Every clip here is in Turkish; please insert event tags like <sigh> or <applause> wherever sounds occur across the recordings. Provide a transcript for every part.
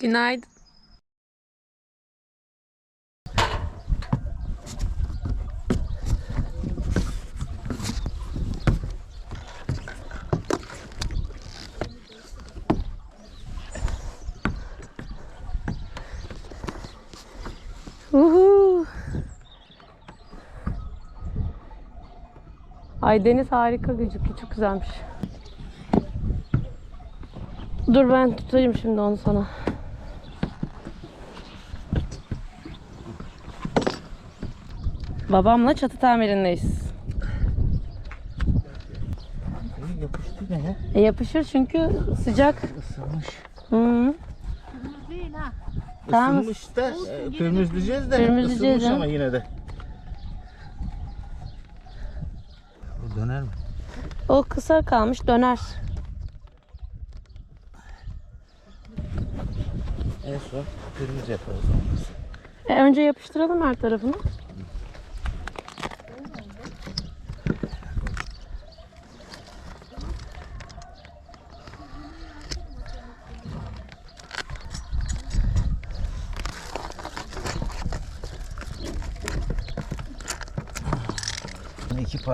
Günaydın. Uhu. Ay deniz harika gözüküyor. Çok güzelmiş. Dur ben tutayım şimdi onu sana. Babamla çatı tamirindeyiz. Yapıştı ne ya? E yapışır çünkü sıcak. Isınmış. Hı. Tamam. Isınmış da e, pürmüzleyeceğiz de Pürmüzleyeceğiz ısınmış ha. ama yine de. O döner mi? O kısa kalmış döner. En son pürmüz yaparız olması. E, önce yapıştıralım her tarafını.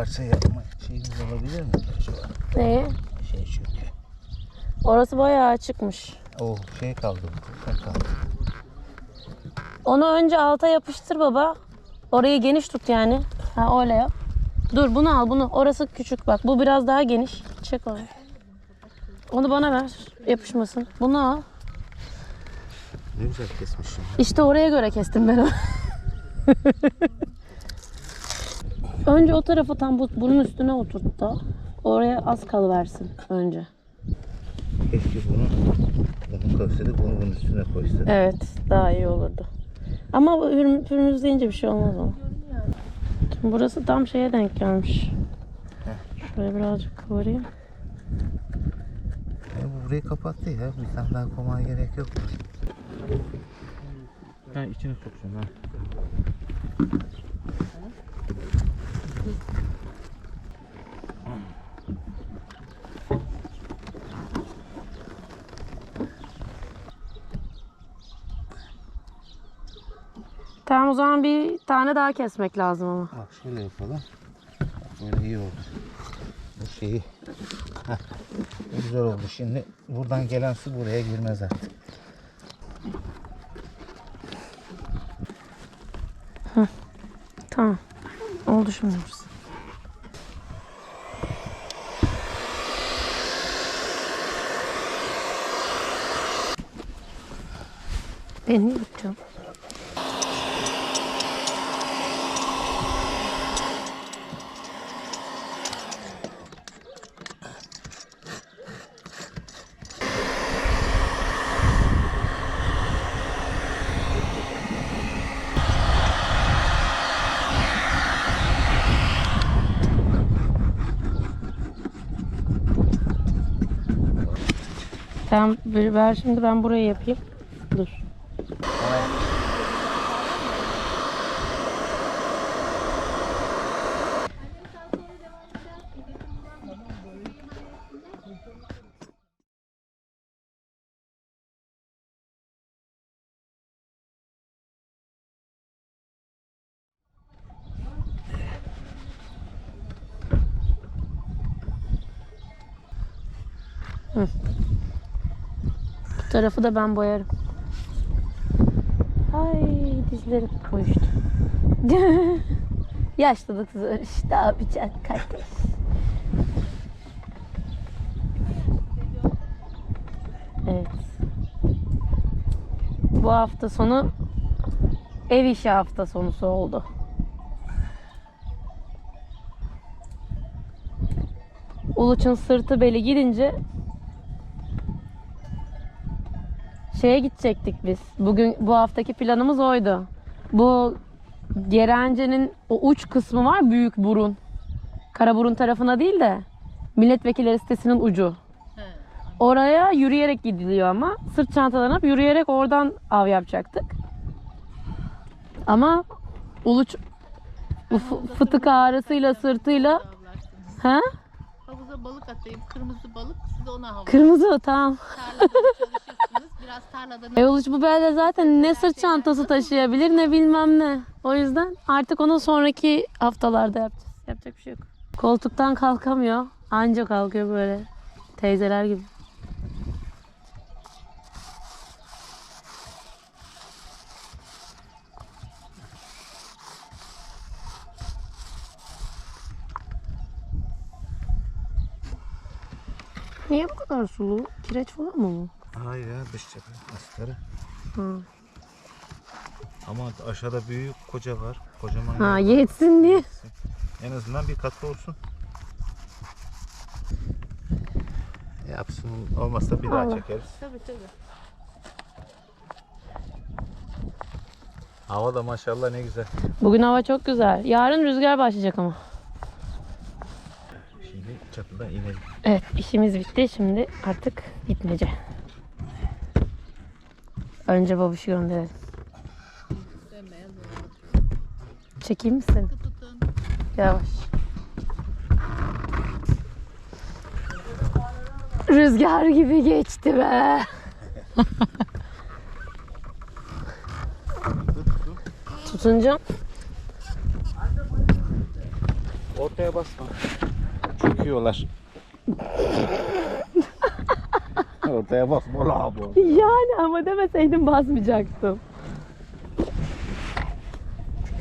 Parça yapma şeyimiz olabilir mi acaba? Neye? Şey çünkü. Orası bayağı açıkmış. O şey kaldı. Tek kaldı. Onu önce alta yapıştır baba. Orayı geniş tut yani. Ha öyle yap. Dur bunu al bunu. Orası küçük bak. Bu biraz daha geniş. Çek onu. Onu bana ver. Yapışmasın. Bunu al. Ne güzel kesmişim. İşte oraya göre kestim ben onu. <laughs> önce o tarafı tam bu, bunun üstüne oturt da. Oraya az kalıversin önce. Keşke bunu bunu koysaydık bunu bunun üstüne koysaydık. Evet daha iyi olurdu. Ama hürm- pürmüzleyince bir şey olmaz ama. Şimdi burası tam şeye denk gelmiş. Şöyle birazcık kıvırayım. E, bu burayı kapattı ya. Bir tane daha koymaya gerek yok. Ben içine sokacağım ha. Tamam o zaman bir tane daha kesmek lazım ama. Bak şöyle yapalım. Böyle iyi oldu. Bu şeyi. Heh, güzel oldu. Şimdi buradan gelen su buraya girmez artık. Tamam. Oldu şimdi burası. Ben yapacağım? Ver ver şimdi ben burayı yapayım. Bu tarafı da ben boyarım. Ay dizlerim uyuştu. <laughs> Yaşlılık zor işte yapacaksın kardeş. Evet. Bu hafta sonu ev işi hafta sonusu oldu. Uluç'un sırtı beli gidince şeye gidecektik biz. Bugün bu haftaki planımız oydu. Bu Gerence'nin o uç kısmı var büyük burun. Karaburun tarafına değil de milletvekilleri sitesinin ucu. Oraya yürüyerek gidiliyor ama sırt çantalarını alıp yürüyerek oradan av yapacaktık. Ama Uluç fı- fıtık ağrısıyla sırtıyla ha Havuza balık atayım. Kırmızı balık. Siz ona havuz. kırmızı tamam. Tarlada çalışırsınız. Biraz tarlada E Uluç bu belde zaten ne sırt çantası taşıyabilir ne bilmem ne. O yüzden artık onu sonraki haftalarda yapacağız. Yapacak bir şey yok. Koltuktan kalkamıyor. Anca kalkıyor böyle. Teyzeler gibi. Niye bu kadar sulu? Kireç falan mı bu? Hayır ya dış cephe astarı. Hı. Ama aşağıda büyük koca var. Kocaman Ha yer yetsin diye. En azından bir katlı olsun. Yapsın. Olmazsa bir daha Allah. çekeriz. Tabii tabii. Hava da maşallah ne güzel. Bugün hava çok güzel. Yarın rüzgar başlayacak ama. Şimdi çatıdan inelim. Evet işimiz bitti. Şimdi artık gitmece. Önce babuşu gönderelim. Çekeyim misin? Yavaş. Rüzgar gibi geçti be. <laughs> Tutunca Ortaya basma. Çöküyorlar. Ortaya basma la bu. yani ama demeseydin basmayacaktım.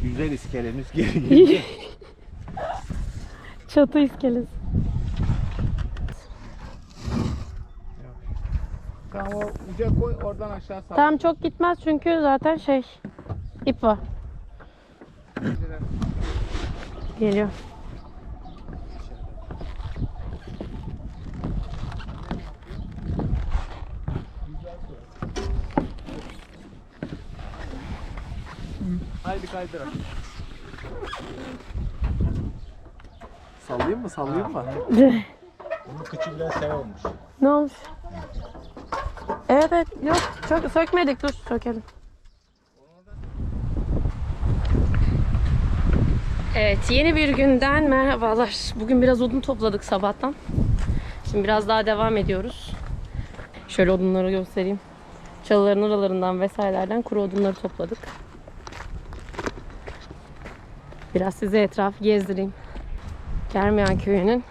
Güzel iskelemiz geri <laughs> geliyor. Çatı iskelesi. Tamam o uca koy oradan aşağı sal. Tam çok gitmez çünkü zaten şey ip var. Geliyor. Kaydırak. Sallayayım mı sallayayım mı? Bunu küçükten sev olmuş. Ne olmuş? Evet evet yok çok sökmedik dur sökelim. Evet yeni bir günden merhabalar. Bugün biraz odun topladık sabahtan. Şimdi biraz daha devam ediyoruz. Şöyle odunları göstereyim. Çalıların oralarından vesairelerden kuru odunları topladık. Biraz size etrafı gezdireyim. Germiyan köyünün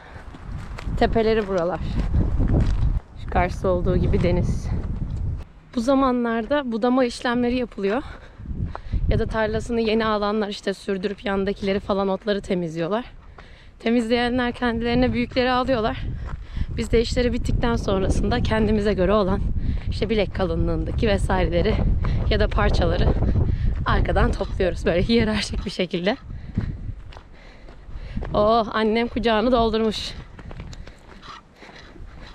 tepeleri buralar. Şu karşısı olduğu gibi deniz. Bu zamanlarda budama işlemleri yapılıyor. Ya da tarlasını yeni alanlar işte sürdürüp yandakileri falan otları temizliyorlar. Temizleyenler kendilerine büyükleri alıyorlar. Biz de işleri bittikten sonrasında kendimize göre olan işte bilek kalınlığındaki vesaireleri ya da parçaları arkadan topluyoruz böyle <laughs> hiyerarşik bir şekilde. Oh annem kucağını doldurmuş.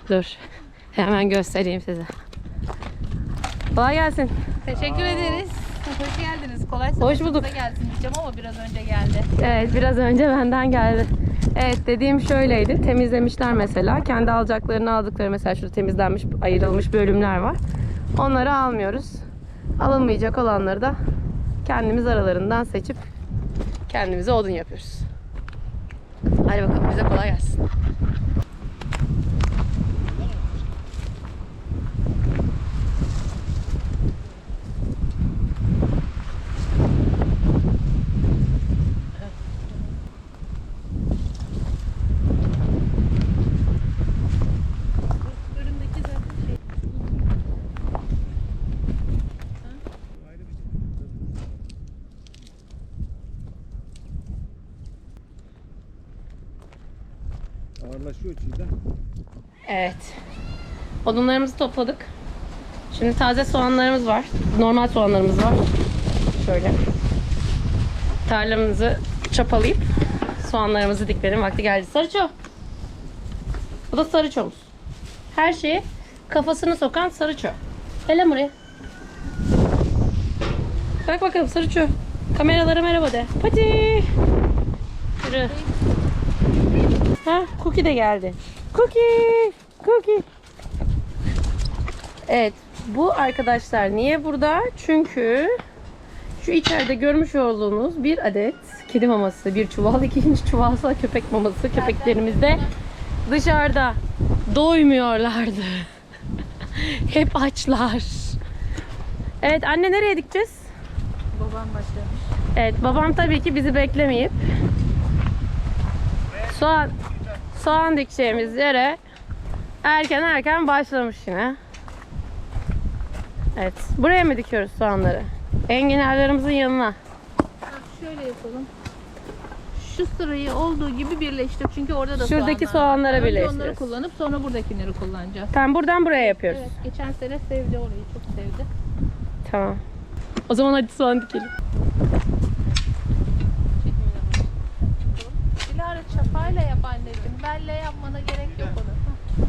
Dur. Hemen göstereyim size. Kolay gelsin. Teşekkür ederiz. Hoş geldiniz. Kolay Hoş bulduk. gelsin diyeceğim ama biraz önce geldi. Evet biraz önce benden geldi. Evet dediğim şöyleydi. Temizlemişler mesela. Kendi alacaklarını aldıkları mesela şurada temizlenmiş ayrılmış bölümler var. Onları almıyoruz. Alınmayacak olanları da kendimiz aralarından seçip kendimize odun yapıyoruz. Hadi bakalım bize kolay gelsin. Bölümdeki zaten şey. Ağırlaşıyor çiğdem. Evet. Odunlarımızı topladık. Şimdi taze soğanlarımız var. Normal soğanlarımız var. Şöyle. Tarlamızı çapalayıp soğanlarımızı dikmenin vakti geldi. Sarıço. Bu da sarıçomuz. Her şeye kafasını sokan sarıço. Gel buraya. Bak bakalım sarıço. Kameralara merhaba de. Pati. Yürü. Ha, Cookie de geldi. Cookie. Cookie. Evet. Bu arkadaşlar niye burada? Çünkü şu içeride görmüş olduğunuz bir adet kedi maması, bir çuval, <laughs> ikinci çuvalsa köpek maması. Köpeklerimiz de dışarıda doymuyorlardı. <laughs> Hep açlar. Evet anne nereye dikeceğiz? Babam başlamış. Evet babam tabii ki bizi beklemeyip soğan soğan dikeceğimiz yere erken erken başlamış yine. Evet. Buraya mı dikiyoruz soğanları? Enginarlarımızın yanına. Bak şöyle yapalım. Şu sırayı olduğu gibi birleştir. Çünkü orada da Şuradaki soğanlar var. soğanları Önce birleştiririz. onları kullanıp sonra buradakileri kullanacağız. Tamam buradan buraya yapıyoruz. Evet, geçen sene sevdi orayı. Çok sevdi. Tamam. O zaman hadi soğan dikelim. Çekimine bak. Çapayla yap anneciğim. Belle yapmana gerek yok onu. Hah.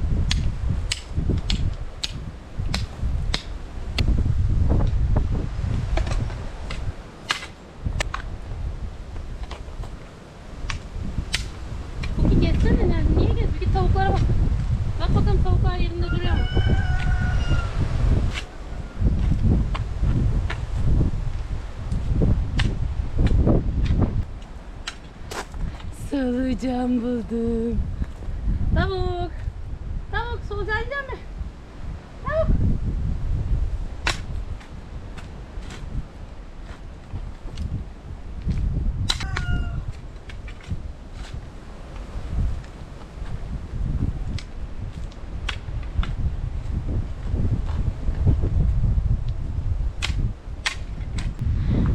Kuki gezsene nerede? Niye gez? Bir tavuklara bak. Bak bakalım tavuklar yerinde duruyor mu? Solucan buldum. Tavuk. Tavuk solucan yiyecek mi? Tavuk.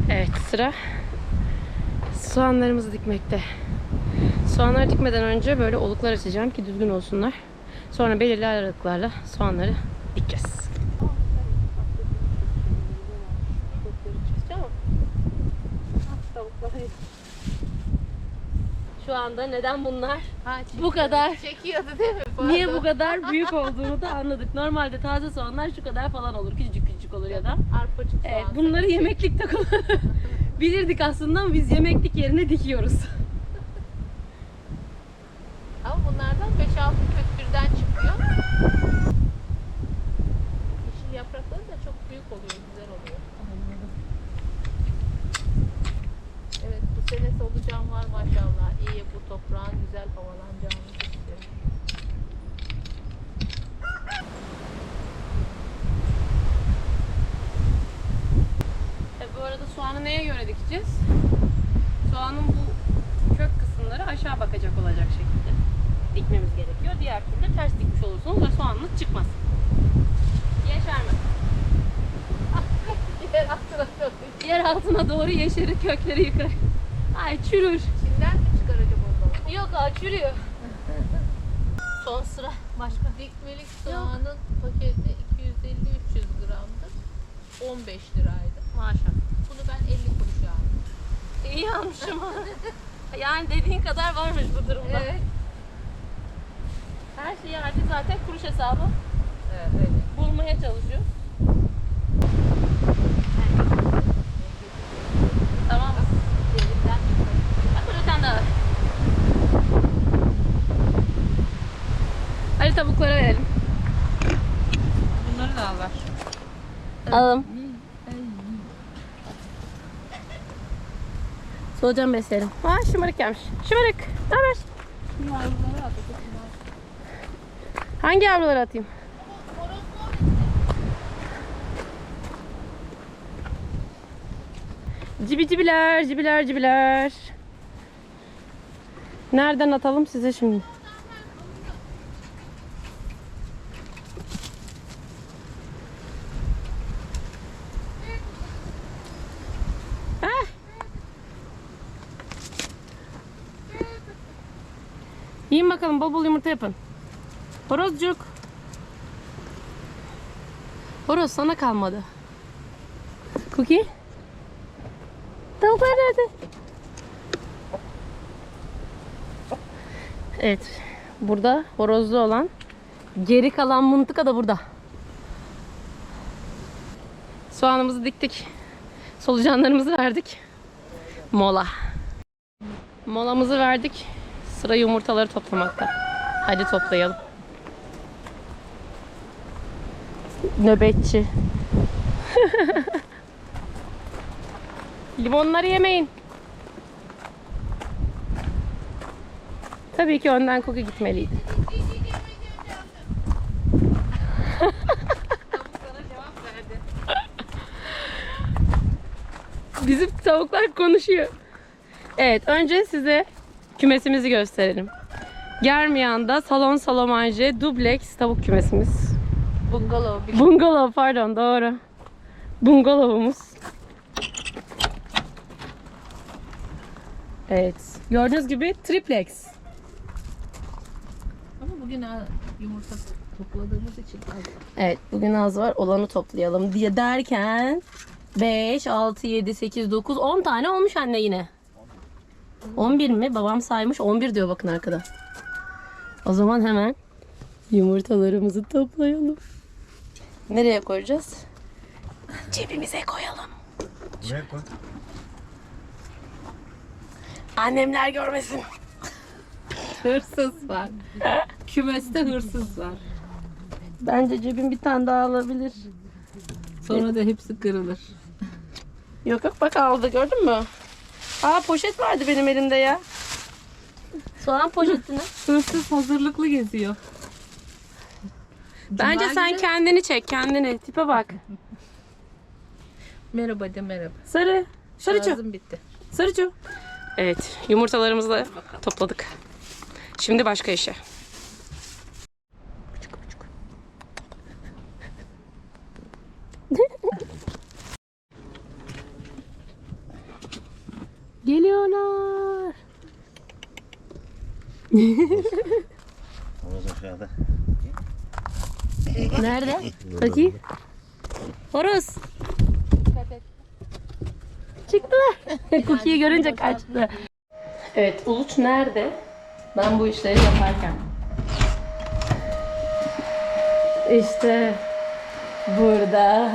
Evet sıra soğanlarımızı dikmekte. Soğanları dikmeden önce böyle oluklar açacağım ki düzgün olsunlar. Sonra belirli aralıklarla soğanları dikeceğiz. Şu anda neden bunlar Ha, bu kadar Çekiyordu değil mi? niye bu kadar <laughs> büyük olduğunu da anladık. Normalde taze soğanlar şu kadar falan olur. Küçücük küçücük olur ya da. Arpacık Evet, soğan. bunları yemeklikte kullan- <laughs> bilirdik aslında ama biz yemeklik yerine dikiyoruz. Bunlardan 5-6 kök birden çıkıyor. Yeşil yaprakları da çok büyük oluyor, güzel oluyor. Evet, bu sene solucan var maşallah. İyi bu toprağın güzel havalanacağını istiyorum. E, bu arada soğanı neye göre dikeceğiz? Soğanın bu kök kısımları aşağı bakacak olacak şekilde dikmemiz gerekiyor. Diğer türlü ters dikmiş olursunuz ve soğanınız çıkmaz. Yeşer mi? <laughs> Yer altına çok Yer altına doğru yeşeri kökleri yukarı. Ay çürür. İçinden mi çıkar acaba? Yok ha çürüyor. <laughs> Son sıra başka. Dikmelik soğanın paketi 250-300 gramdır. 15 liraydı. Maşallah. Bunu ben 50 kuruşa aldım. İyi almışım. yani dediğin kadar varmış bu durumda. Evet. Her şeyi artık zaten kuruş hesabı Evet, bulmaya çalışıyor. Tamam mı? Hadi tavuklara verelim. Bunları da al ver. Alalım. Solucan besleyelim. Ha şımarık gelmiş. Şımarık. Ne haber? Hangi yavruları atayım? Cibi cibiler, cibiler, cibiler. Nereden atalım size şimdi? Ah! Yiyin bakalım bol bol yumurta yapın. Horozcuk. Horoz sana kalmadı. Cookie. Tavuklar nerede? Evet. burada horozlu olan. Geri kalan mıntıka da burada. Soğanımızı diktik. Solucanlarımızı verdik. Mola. Molamızı verdik. Sıra yumurtaları toplamakta. Hadi toplayalım. Nöbetçi. Limonları yemeyin. Tabii ki önden koku gitmeliydi. Bizim tavuklar konuşuyor. Evet, önce size kümesimizi gösterelim. Germiyan'da Salon Salomanje Dubleks tavuk kümesimiz. Bungalov. Bir Bungalov pardon doğru. Bungalovumuz. Evet. Gördüğünüz gibi triplex. Ama bugün yumurta topladığımız için az. Evet bugün az var olanı toplayalım diye derken 5, 6, 7, 8, 9, 10 tane olmuş anne yine. 11 mi? Babam saymış 11 diyor bakın arkada. O zaman hemen yumurtalarımızı toplayalım. Nereye koyacağız? Cebimize koyalım. Buraya koy. Annemler görmesin. Hırsız var. Kümeste hırsız var. Bence cebim bir tane daha alabilir. Sonra da hepsi kırılır. Yok yok bak aldı gördün mü? Aa poşet vardı benim elimde ya. Soğan poşetini. Hırsız hazırlıklı geziyor. Bence Cuma sen günü- kendini çek kendini. Tipe bak. Merhaba de merhaba. Sarı. Sarıcı. Şarjım bitti. Sarıcı. Evet yumurtalarımızı da topladık. Şimdi başka işe. <laughs> Geliyorlar. Horoz aşağıda. Nerede? Bakayım. Horoz. Çıktılar. <laughs> Cookie'yi görünce kaçtı. Evet, Uluç nerede? Ben bu işleri yaparken. İşte burada.